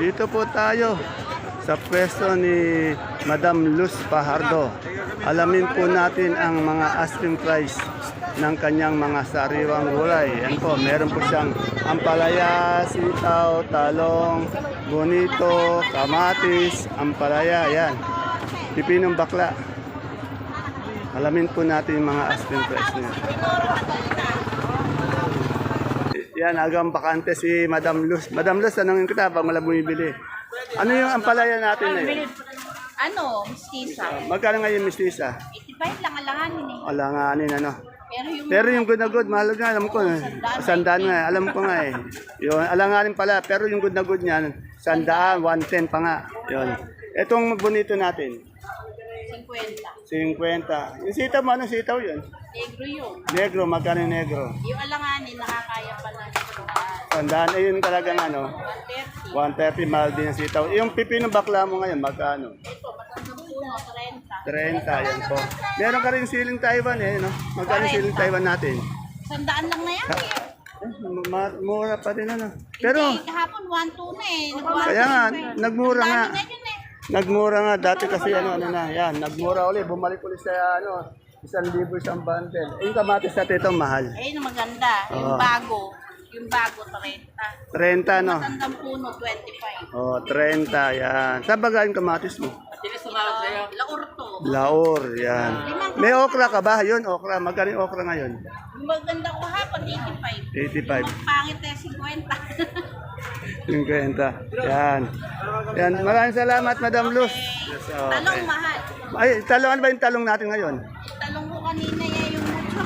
Dito po tayo sa pwesto ni Madam Luz Pajardo. Alamin po natin ang mga asking price ng kanyang mga sariwang gulay. Yan po, meron po siyang ampalaya, sitaw, talong, bonito, kamatis, ampalaya, yan. Pipinong bakla. Alamin po natin yung mga asking price niya. Yan, agang bakante si Madam Luz. Madam Luz, tanongin kita pag wala bumibili. Ano yung ampalaya natin na yun? Ano, mistisa. Magkano ngayon, Miss Lisa? 85 lang alanganin eh. Alanganin, ano? Pero yung Pero yung good na good, mahal nga, alam ko. eh. Sandaan nga, alam ko nga eh. Yun, alanganin pala, pero yung good na good niyan, sandaan, 110 pa nga. Yun. Itong bonito natin, 50. 50. Yung sitaw mo, anong sitaw yun? Negro yun. Negro, magkano yung negro? Yung alanganin, nakakaya pa lang ito. Sandaan, ayun talagang ano, 130. 130 mahal din ang sitaw. Yung pipino bakla mo ngayon, magkano? Ito, matandang puno, 30. 30, yan po. Meron ka rin siling Taiwan eh, no? Magkano yung siling Taiwan natin? Sandaan lang na yan eh. Eh, ma- mura pa din ano. Pero, Hindi, kahapon 1-2 na eh. Nag- kaya nga, nagmura nga. Eh. Nagmura nga, dati kasi ano, ano na, yan, nagmura ulit, bumalik ulit sa ano, isang libo isang bundle. Eh, yung kamatis natin ito, mahal. Ayun ang maganda. Yung Oo. bago. Yung bago, 30. 30, no? Matandang puno, 25. Oh, 30, yan. Saan ba galing kamatis mo? Uh, laur to. Laor, yan. May okra ka ba? Yun, okra. Magkano yung okra ngayon? Yung maganda ko hapon, 85. 85. Yung pangit eh, 50. 50. Yan. Yan. Maraming salamat, Madam Luz. Yes, Talong okay. mahal. Ay, talong ano ba yung talong natin ngayon? Ko kanina eh, yung mucho,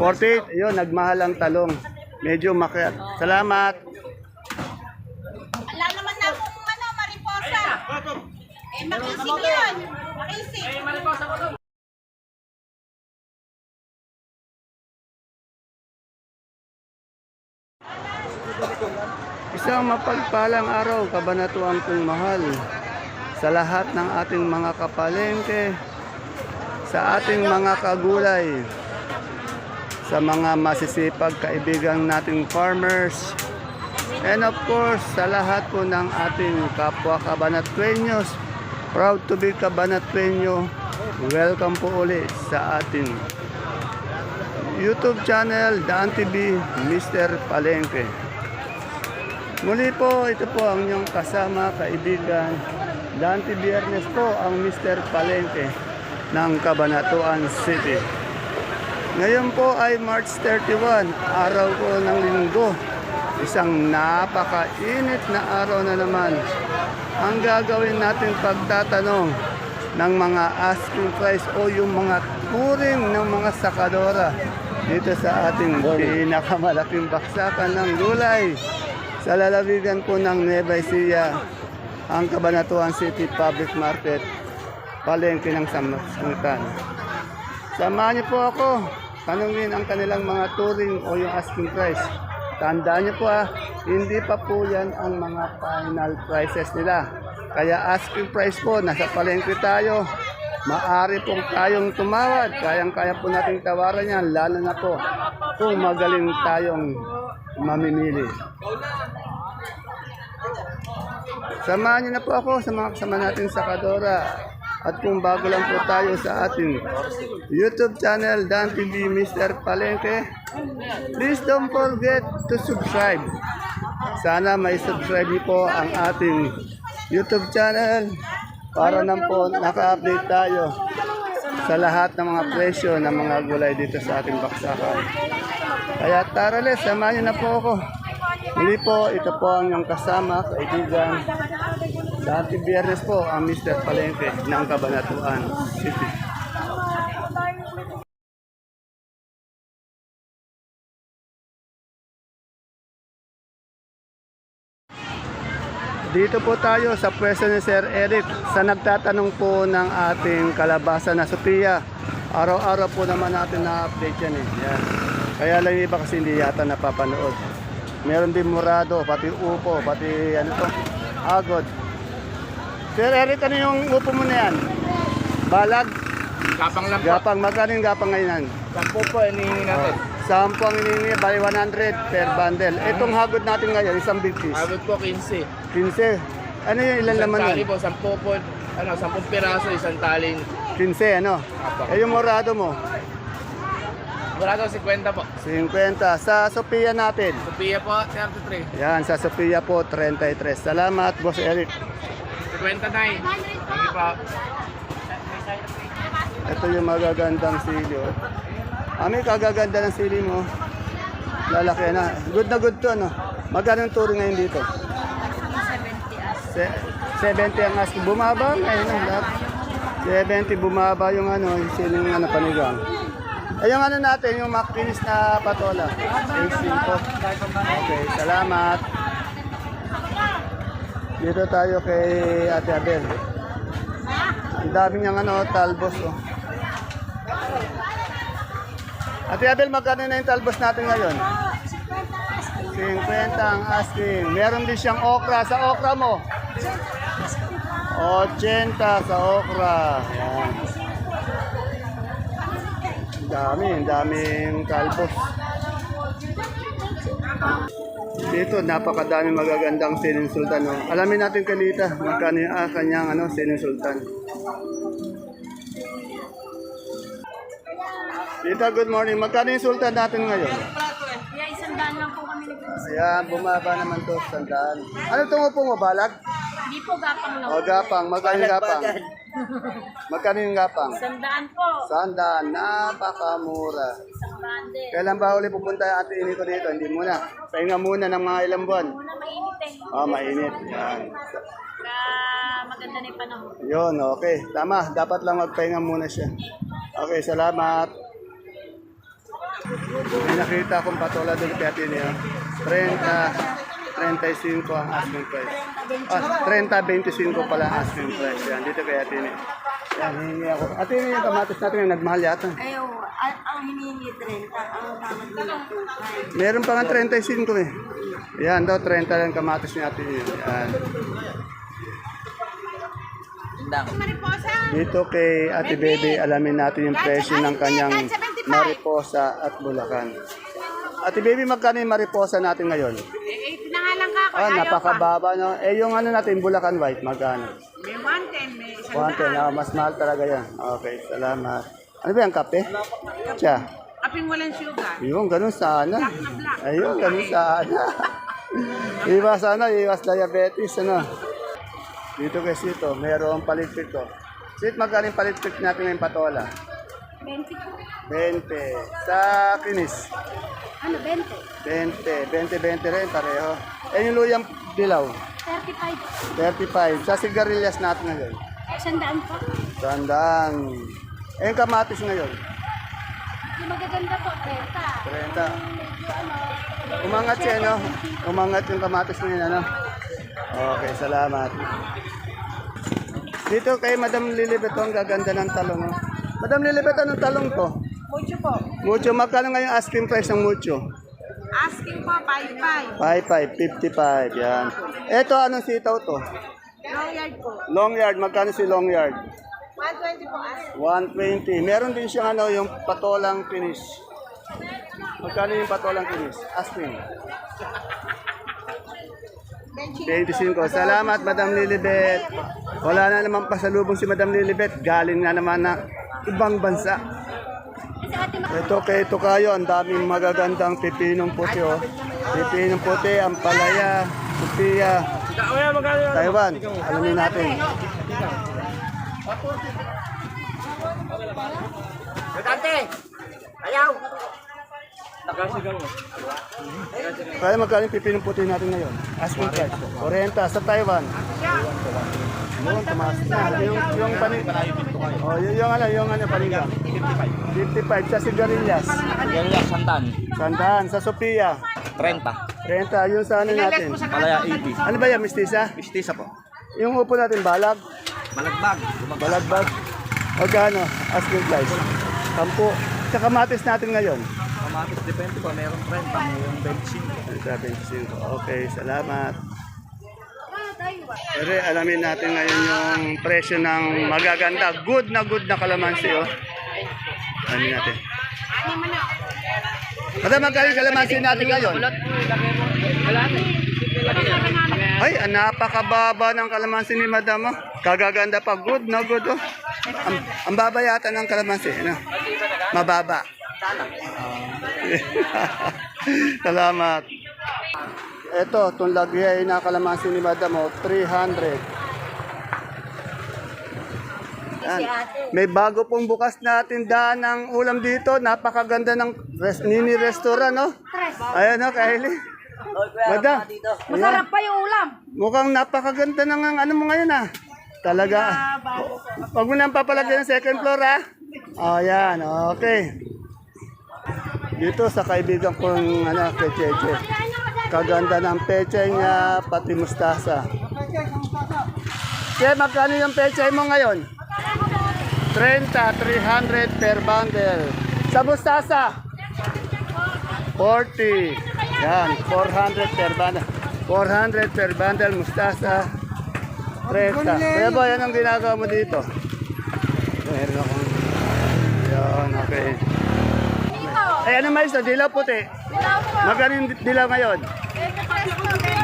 48. 48. Yun, nagmahal ang talong. Medyo makiat. Salamat. Alam naman na akong ano, mariposa. Eh, makisig yun. Makisig. Isang mapagpalang araw, kabanatuan kong mahal. Sa lahat ng ating mga kapalengke, sa ating mga kagulay, sa mga masisipag kaibigan nating farmers, and of course, sa lahat po ng ating kapwa kabanatuenyos, proud to be kabanatuenyo, welcome po ulit sa ating YouTube channel, Dan TV, Mr. Palengke. Muli po, ito po ang inyong kasama, kaibigan. Dante Biernes po ang Mr. Palengke ng Cabanatuan City. Ngayon po ay March 31, araw ko ng linggo. Isang napakainit na araw na naman. Ang gagawin natin pagtatanong ng mga asking price o yung mga turing ng mga sakadora dito sa ating pinakamalaking baksakan ng gulay sa lalawigan po ng Nueva Ecija, ang Cabanatuan City Public Market, palengke ng Samsutan. Samahan niyo po ako, tanungin ang kanilang mga touring o yung asking price. Tandaan niyo po ah, hindi pa po yan ang mga final prices nila. Kaya asking price po, nasa palengke tayo. Maari pong tayong tumawad. Kayang-kaya po nating tawaran yan, lalo na po kung magaling tayong mamimili. Samahan niyo na po ako sa mga kasama natin sa Kadora. At kung bago lang po tayo sa ating YouTube channel, Dan TV Mr. Palengke, please don't forget to subscribe. Sana may subscribe po ang ating YouTube channel para nang po naka-update tayo sa lahat ng mga presyo ng mga gulay dito sa ating baksakan. Kaya tara les, samahan niyo na po ako. Muli po, ito po ang inyong kasama, kaibigan. Dati biyernes po ang Mr. Palengke ng Cabanatuan City. Dito po tayo sa pwesto ni Sir Eric sa nagtatanong po ng ating kalabasa na Sophia. Araw-araw po naman natin na-update yan eh. Yan. Kaya lang iba kasi hindi yata napapanood. Meron din murado, pati upo, pati ano to, agod. Sir Eric, ano yung upo mo na yan? Balag? Kapang lang po. Gapang, magkano yung gapang ngayon? Sampo po, hinihingi natin. Oh, Sampo ang hinihingi, bali 100 per bundle. Itong hagod natin ngayon, isang big piece. Abot po 15. 15. Ano yung ilan Isang laman tali nun? po, 10 po, ano, 10 piraso, isang taling. 15, ano? Apo. Eh, yung morado mo, daw 50 po. 50. Sa Sophia natin. Sophia po, 33. Yan, sa Sophia po, 33. Salamat, Boss Eric. 59. Sige po. Ito yung magagandang sili. Oh. Ami, kagaganda ng sili mo. Lalaki na. Good na good to, ano? Magkano yung turo ngayon dito? 70 70 ang asking. Bumaba ngayon ang lahat. 70 bumaba yung ano, yung siling ano, panigang. Ay, yung ano natin, yung makinis na patola. 85 po. Okay, salamat. Dito tayo kay Ate Abel. Ang dami niyang ano, talbos. Oh. Ate Abel, magkano na yung talbos natin ngayon? 50 ang asking. Meron din siyang okra. Sa okra mo? 80 sa okra. Yan. Ang dami, ang daming talbos. Dito, napakadami magagandang sining sultan. No? Alamin natin kanita, magkano yung ah, kanyang ano, sining sultan. Dito, good morning. Magkano yung sultan natin ngayon? Kaya isang daan lang po kami nag Ayan, bumaba naman to, sandaan. Ano tungo po mo, balag? Hindi po gapang lang. O, gapang. Magkano yung gapang? Magkano yung gapang? Isang daan po. Sandaan, napakamura. Bundle. Kailan ba uli pupunta ate ini ko dito? Hindi muna. Pahinga muna ng mga ilang buwan. Muna mainit eh. Oh, mainit. Yan. Ka maganda na yung panahon. Yun, okay. Tama, dapat lang magpahinga muna siya. Okay, salamat. May nakita akong patola doon kay ate niya. 30, 35 ang asking price. Ah, 30, 25 pala ang asking price. Yan, dito kay ate niya. Yan, hihingi ako. Ate niya yung kamatis natin yung nagmahal yata. Ayaw, ang, ang hinihingi 30, ang tawag nila 25. Meron pa nga 35 eh. Yan daw, 30 lang kamatis ni ate niya. Yan. Dito kay Ate Bebe, alamin natin yung presyo ng kanyang mariposa at bulakan. Ate Bebe, magkano yung mariposa natin ngayon? Ako. Ah, napakababa no. Eh yung ano natin, bulakan white, magkano? May 110, may isang Kuwante, na mas mahal talaga yan. Okay, salamat. Ano ba yung kape? Tiya. Kaping walang sugar. Yung ganun sana. Ayun, ganun sana. iwas sana, iwas diabetes, ano. Dito kay Sito, mayroong palitpik ko. Sit, magkano yung palitpik natin ngayong patola? 20 po. 20. Sa kinis? Ano, 20? 20. 20, 20 rin, pareho. Eh, yung luyang dilaw? 35. 35. Sa sigarilyas natin ngayon? Sandaan po. Tandaan. Eh, yung kamatis ngayon? Yung magaganda po, 30. 30. Umangat siya, no? Umangat yung kamatis ngayon, ano? Okay, salamat. Dito kay Madam Lilibet, ang gaganda ng talong. Oh. Madam Lilibet, anong talong to? Mucho po. Mucho, magkano ngayon asking price ng mucho? Asking po, 5-5. 55, 55, yan. Ito, anong sitaw to? Long yard po. Long yard, magkano si long yard? 120 po asking. 120. Meron din siyang ano, yung patolang finish. Magkano yung patolang finish? Asking. 25. Salamat, Madam Lilibet. Wala na naman pasalubong si Madam Lilibet. Galing na naman na ibang bansa. Ito kay Tukayo, ang daming magagandang pipinong puti. Oh. Pipinong puti, ampalaya, Sophia, Taiwan. Alamin natin. Kaya magkano yung pipinong puti natin ngayon? Asking price. 40 sa Taiwan. Yun, tumaas na. Yung, yung panig... Oh, yung, yung ano, yung ano, panigang. 55. 55 sa sigarilyas. Ganyan, santan. Sandaan. Sa Sophia. 30. 30. Yung sa ano natin. Malaya 80. Ano ba yan, mistisa? Mistisa po. Yung upo natin, balag. Malagbag. Balagbag. Magkano? Asking price. Sampu. Sa kamatis natin ngayon. Kamatis, depende po. Mayroong 30, mayroong 25. 25. Okay, salamat. Pero alamin natin ngayon yung presyo ng magaganda. Good na good na kalamansi, oh. Alamin natin. Madam, magkano kalamansi natin ngayon? Ay, napakababa ng kalamansi ni Madam. Oh. Kagaganda pa. Good, no good. Oh. Ang, ang baba yata ng kalamansi. Ano? Mababa. Salamat. Ito, itong lagay na kalamansi ni Madam. Oh, 300. Yan. May bago pong bukas na tindahan ng ulam dito. Napakaganda ng res- mini restaurant, no? Ayan, no, Kylie. Madam. Masarap pa yung ulam. Mukhang napakaganda ng ang ano mo ngayon, ah. Talaga. Huwag mo nang papalagyan ng second floor, ah. Oh, yan. Okay. Dito sa kaibigan kong ano, kay Cheche. Kaganda ng peche niya, pati mustasa. Kaya magkano yung peche mo ngayon? 30, 300 per bundle. Sa mustasa? 40. Yan, 400 per bundle. 400 per bundle mustasa. 30. Kaya ba yan ang ginagawa mo dito? Meron akong... Yan, okay. Eh, ano mais na? Dilaw puti. Magkano yung dilaw ngayon?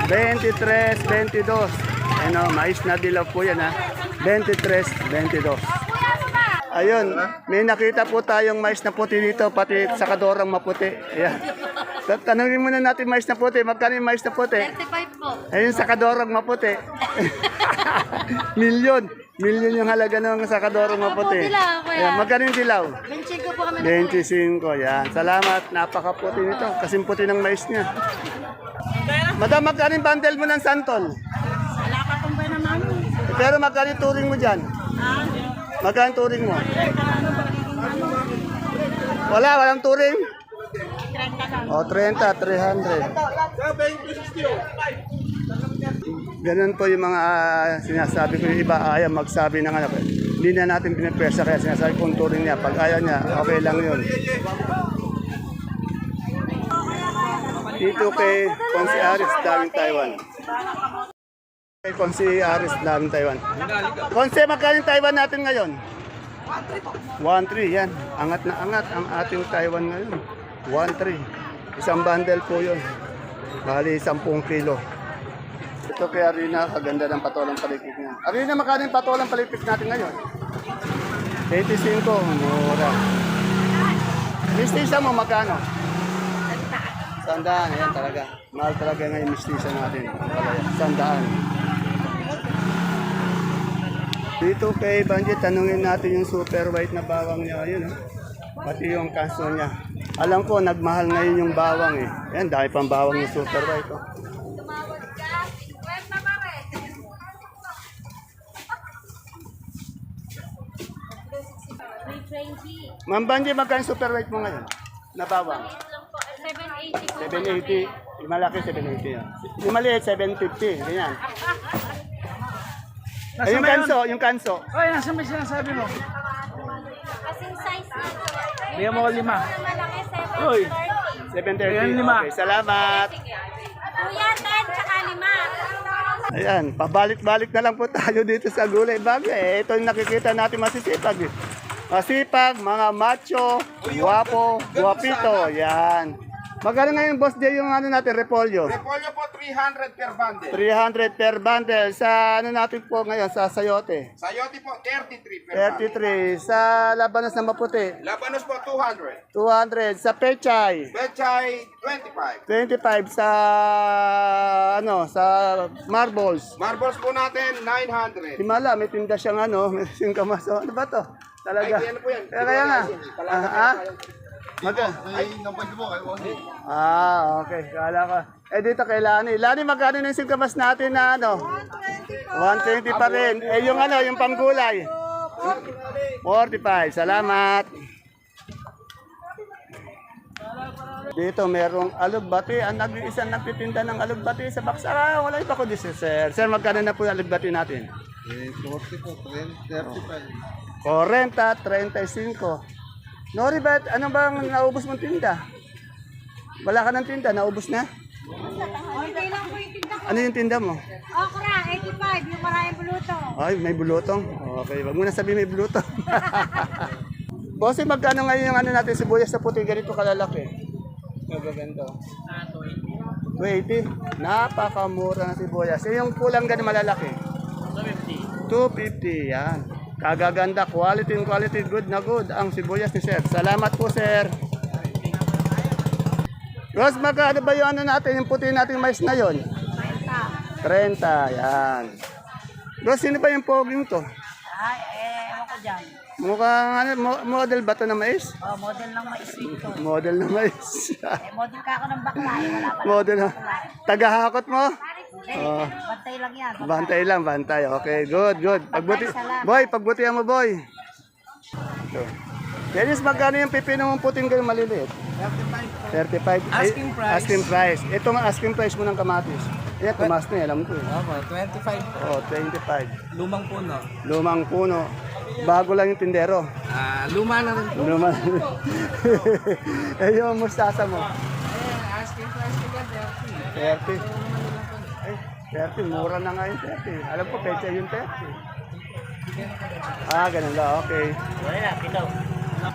23, 22. Ano, mais na dilaw po yan ha. 23, 22. Ayun, may nakita po tayong mais na puti dito, pati sakadorang maputi. Ayan. Tanungin muna natin mais na puti. Magkano yung mais na puti? 35 po. Ayun, sakadorang maputi. Milyon. Milyon yung halaga ng sakadorang maputi. dilaw, kuya. Ayan, magkano yung dilaw? 25 po kami. 25, yan. Salamat, napakaputi nito. Kasing puti ng mais niya. Madam, magkano yung bundle mo ng santol? Wala ka kung ba naman. Pero magkano yung touring mo dyan? Magkano yung touring mo? Wala, walang touring? O, 30, 300. Ganun po yung mga ah, sinasabi ko yung iba ayaw magsabi ng ano. Hindi na natin pinipesa kaya sinasabi kong touring niya. Pag ayaw niya, okay lang yun. Dito kay Konsi Aris, daming Taiwan. Kay Konsi Aris, daming Taiwan. Konsi, magkano Taiwan natin ngayon? 1-3, yan. Angat na angat ang ating Taiwan ngayon. 1-3. Isang bundle po yun. Bali, 10 kilo. Ito kay Arina, kaganda ng patolang palipik niya. Arina, magkano yung patolang palipik natin ngayon? 85, mura. Mistisa mo, magkano? Sandaan, ayan talaga. Mahal talaga ngayon mistisa natin. Sandaan. Dito kay Banji, tanungin natin yung super white na bawang niya. Ayun, oh. Pati yung kaso niya. Alam ko, nagmahal ngayon yung bawang eh. Ayan, dahil pang bawang yung super white. Oh. Ma'am Banji, magkano yung super white mo ngayon? Na bawang? 780 po. 780. Yung malaki, 780 yan. Yung maliit, 750. Ganyan. Ay, yung kanso, yung kanso. Ay, nasa may sinasabi mo? Kasing size na. Bigyan mo ko lima. Malaki, Uy. 730. 730. Ayan, lima. Okay, salamat. Kuya, 10 tsaka 5. Ayan, pabalik-balik na lang po tayo dito sa gulay bagay. Eh, ito yung nakikita natin masisipag. Eh. Masipag, mga macho, guwapo, guwapito. Yan. Magkano ngayon, Boss Jay, yung ano natin, repolyo? Repolyo po 300 per bundle. 300 per bundle. Sa ano natin po ngayon, sa sayote? Sayote po 33 per bundle. 33. Sa labanos na maputi? Labanos po 200. 200. Sa pechay? Bechay 25. 25 sa ano sa marbles. Marbles po natin 900. Himala, may tinda siyang ano, may singkamas. Oh, Ano ba to? Talaga. Ay, ano po yan? Kaya kaya nga. Ah, ah? Magka? Ay, kayo. Ah, okay. Kala ka. Eh dito kay Lani. Lani, magkano na yung singkamas natin na ano? 120 pa rin. Eh yung ano, yung panggulay? 45. Salamat. Dito merong alugbati. Ang nag-iisang nagtitinda ng alugbati sa Baksara. Wala iba ko dito, sir. Sir, magkano na po yung alugbati natin? Eh, 40 po, 35. 40, 35. Nori, ba't ano bang naubos mong tinda? Wala ka ng tinda, naubos na? Hindi lang po yung tinda. Ano yung tinda mo? Okra, 85. Yung maraming buluto. Ay, may bulutong. Okay, wag mo na sabihin may bulutong. Bossy, magkano ngayon yung ano natin sibuyas na puti ganito kalalaki? Magaganda. 280. Napakamura ng sibuyas. Eh, yung pulang ganun malalaki. 250. Yan. Kagaganda. Quality and quality. Good na good ang sibuyas ni Sir. Salamat po, Sir. Ross, magkano ba yung ano natin, yung puti nating mais na yon? 30. Yan. Ross, sino ba yung poging to? Ay, eh, ewan ko dyan. Mukhang ano, mo- model ba to na mais? Oh, model ng maisip ko. Model na mais. Eh, model ka ako ng bakla. Eh, wala pa model na. Tagahakot mo? Eh, Oh. bantay lang yan. Bantay lang, bantay. Okay, good, good. Pagbuti, boy, pagbutihan mo, boy. Ito. Dennis, magkano yung pipino mong puting ganun maliliit? 35. 35. Asking price. Asking price. Ito ang asking price mo ng kamatis. Yan, tumas na, eh, alam ko. eh. Tama, 25 po. Oh, 25. Lumang puno. Lumang puno. Bago lang yung tindero. Ah, luma na rin po. Luma. eh, yung mustasa mo. Eh, asking price ko yan, 30. Eh, 30. Mura na nga yung 30. Alam ko, pecha yung 30. Ah, ganun ba? Okay.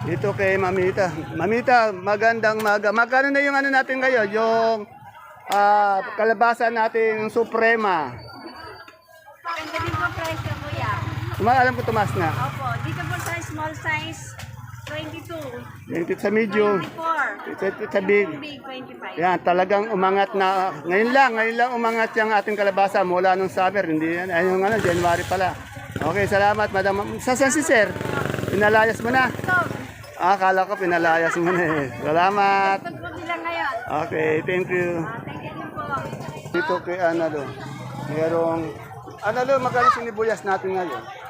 Dito kay Mamita. Mamita, magandang maga. Magkano na yung ano natin ngayon? Yung ah, kalabasa natin Suprema. Ganda din po price ka, kuya. Tuma, alam ko tumas na. Opo, dito po sa small size, 22. Yung sa medium. 24. Ito, ito sa big. Big, 25. Yan, talagang umangat na. Ngayon lang, ngayon lang umangat yung ating kalabasa mula nung summer. Hindi yan, ay yung ano, January pala. Okay, salamat, madam. Sa saan si sir? Pinalayas mo na. Ah, akala ko pinalayas mo na eh. Salamat. Okay, thank you. Ah, thank you po. Dito kay Analo. Merong, Analo, magkano sinibuyas natin ngayon?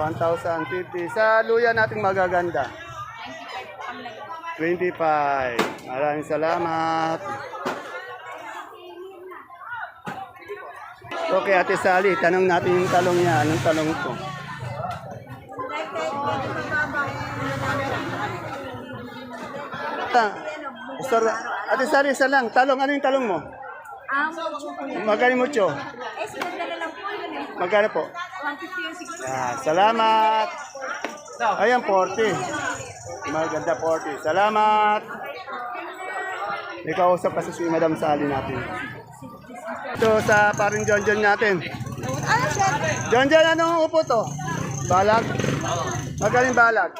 1,050. Sa luya natin magaganda. 25. Maraming salamat. Okay, Ate Sally, tanong natin yung talong niya. Anong talong ko? Ah, Sir, Ate Sally, isa lang. Talong, ano yung talong mo? Ah, um, Magkano mo, Cho? eh, siganda na lang po yun eh. Magkano po? 150 yung Ah, salamat. Ayan, 40. Maganda 40. Salamat. May kausap kasi si Madam Sally natin. Ito sa paring John John natin. Ano, sir? John John, anong upo to? Balag? Magaling balag?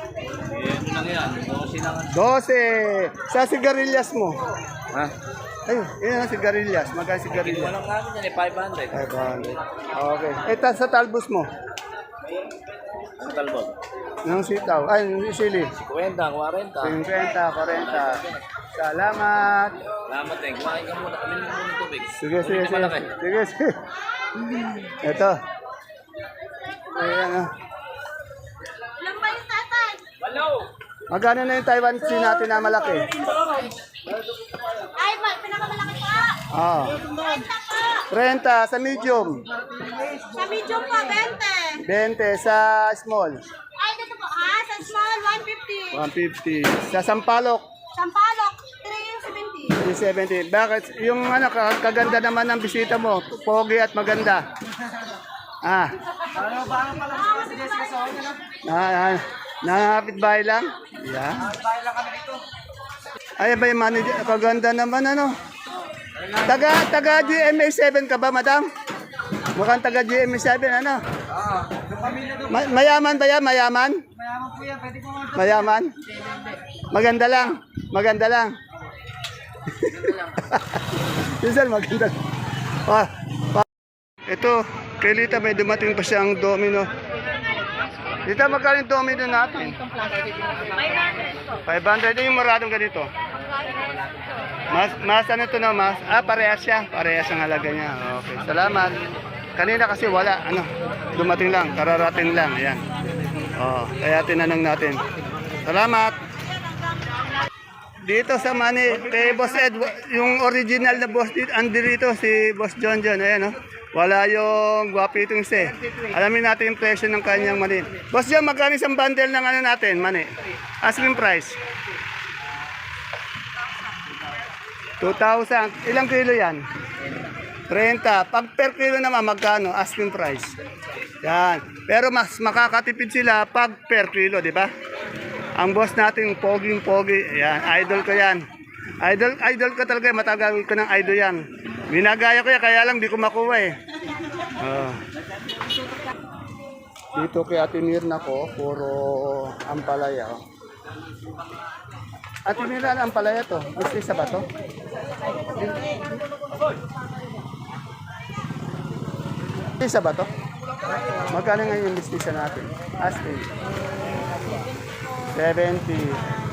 12. Sa sigarilyas mo? Ha? Ayun, yun ang sigarilyas. Magkano sigarilyas? Walang namin yan eh, 500. 500. Okay. Ito sa talbos mo? Sa talbog. Yung sitaw. Ay, yung sili. 50, 40. 50, 40. Salamat. Salamat eh. Kumain ka muna. Mo muna tubig. Sige, sige, sige. Sige, sige. Ito. Ayan, ah. Ilang ba yung tatay? Magkano na yung Taiwan Sea natin na malaki? Ay, ma, pinakamalaki pa. Ah. 30 po. 30 sa medium. Sa medium po, 20. 20 sa small. Ay, dito po. Ha? Sa small, 150. 150. Sa sampalok, Sampalok, 370. 370. Bakit? Yung ano, ka- kaganda naman ng bisita mo. Pogi at maganda. Ah. Ah, ah. Nangapit bahay lang? Yeah. Ay, ba yung manager? Kaganda naman, ano? Taga, taga GMA7 ka ba, madam? Mukhang taga GMA7, ano? Ma- mayaman ba yan? Mayaman? Mayaman po yan. Pwede po Mayaman? Maganda lang. Maganda lang. Minsan maganda. Ah, pa- ito, kay Lita may dumating pa siyang domino. Lita, magkano yung domino natin? 500 yung maradong ganito. Mas, mas ano to na, mas, ah, parehas siya. Parehas ang halaga niya. Okay, salamat. Kanina kasi wala, ano, dumating lang, kararating lang, ayan. Oh, kaya tinanong natin. Salamat. Dito sa Mani, kay Boss Ed, yung original na boss dito, andi dito si Boss John John, ayan, oh. Wala yung gwapitong se. Alamin natin yung presyo ng kanyang mani. Boss John, magkano isang bundle ng ano natin, mani? Asking price. 2,000. Ilang kilo yan? 30. Pag per kilo naman, magkano? Asking price. Yan. Pero mas makakatipid sila pag per kilo, di ba? Ang boss natin, poging-pogi. Yan, idol ko yan. Idol, idol ko talaga, matagal ko ng idol yan. Ginagaya ko yan, kaya lang di ko makuha eh. Oo. Dito kay Ate Mirna ko, puro ampalaya. Oh. Ate Mirna, ampalaya to? Gusto isa ba to? Isa ba to? Magkano ngayon yung listisa natin? Asking. 70.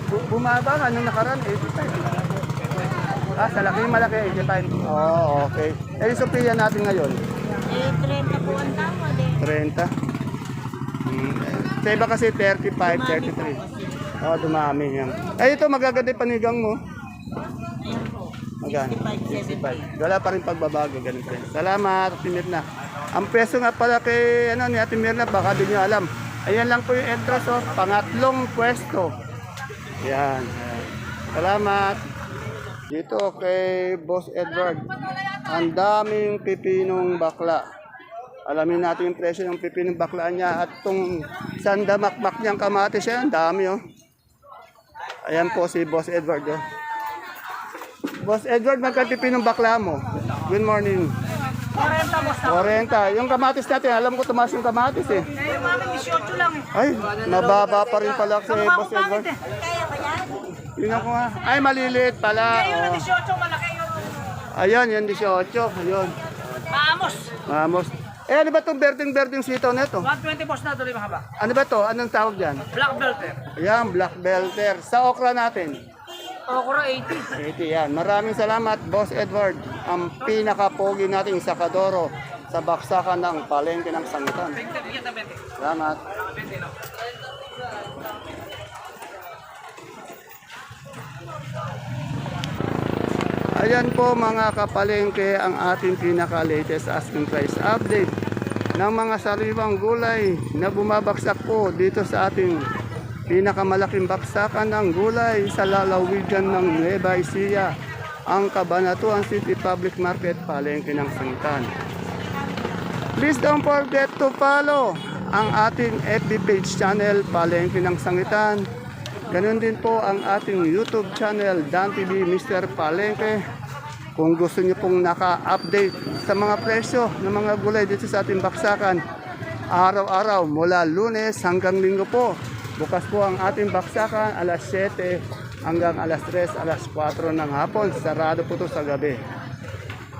Bu- bumaba nga nung nakaraan, 85. Ah, sa laki malaki, 85. Oo, oh, okay. Eh, yung Sophia natin ngayon, Eh, 30 po ang tawad eh. 30. Hmm. Sa iba kasi 35, 33. Oo, oh, dumami yan. Eh, ito magaganda yung panigang mo. Magkano? 65. Wala pa rin pagbabago, ganun pa rin. Salamat, Ate Mirna. Ang peso nga pala kay ano, ni Ate Mirna, baka di nyo alam. Ayan lang po yung entrance, oh, pangatlong pwesto. Yan. Salamat. Dito kay Boss Edward. Ang daming pipinong bakla. Alamin natin yung presyo ng pipinong bakla niya at itong sandamakmak niyang kamatis. Ang dami oh. Ayan po si Boss Edward. Oh. Boss Edward, magkano pipinong bakla mo? Good morning. 40 Yung kamatis natin, alam ko tumaas yung kamatis eh. Eh, mami, 18 lang eh. Ay, mababa pa rin pala si Boss Edward. Kaya ba yan? Tingnan ko nga. Ay, maliliit pala. Oh. 18, malaki yun. Ayan, yan 18. Ayun. Vamos! Vamos. Eh, ano ba itong berding-berding sitaw na ito? 120 boss na tuloy mahaba. Ano ba to? Anong tawag dyan? Black belter. Ayan, black belter. Sa okra natin. Okra 80. 80 yan. Maraming salamat, Boss Edward. Ang pinaka-pogi nating sakadoro sa baksakan ng palengke ng sangitan. Salamat. Ayan po mga kapalengke ang ating pinaka-latest asking price update ng mga sariwang gulay na bumabagsak po dito sa ating pinakamalaking baksakan ng gulay sa lalawigan ng Nueva Ecija, ang Cabanatuan City Public Market, palengke ng Sangitan. Please don't forget to follow ang ating FB page channel, Palengke ng Sangitan. Ganun din po ang ating YouTube channel, Dan TV Mr. Palengke. Kung gusto niyo pong naka-update sa mga presyo ng mga gulay dito sa ating baksakan, araw-araw mula lunes hanggang linggo po. Bukas po ang ating baksakan alas 7 hanggang alas 3, alas 4 ng hapon. Sarado po to sa gabi.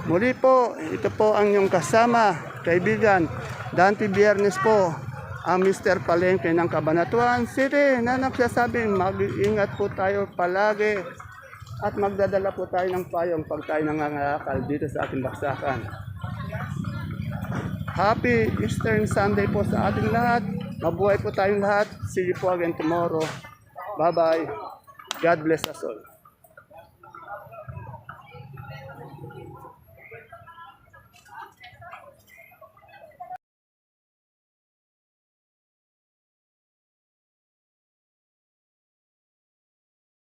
Muli po, ito po ang inyong kasama, kaibigan, Dante Biernes po, ang Mr. Palengke ng Cabanatuan City na nagsasabing mag-iingat po tayo palagi at magdadala po tayo ng payong pag tayo nangangalakal dito sa ating baksakan. Happy Eastern Sunday po sa ating lahat. Mabuhay po tayong lahat. See you po again tomorrow. Bye-bye. God bless us all.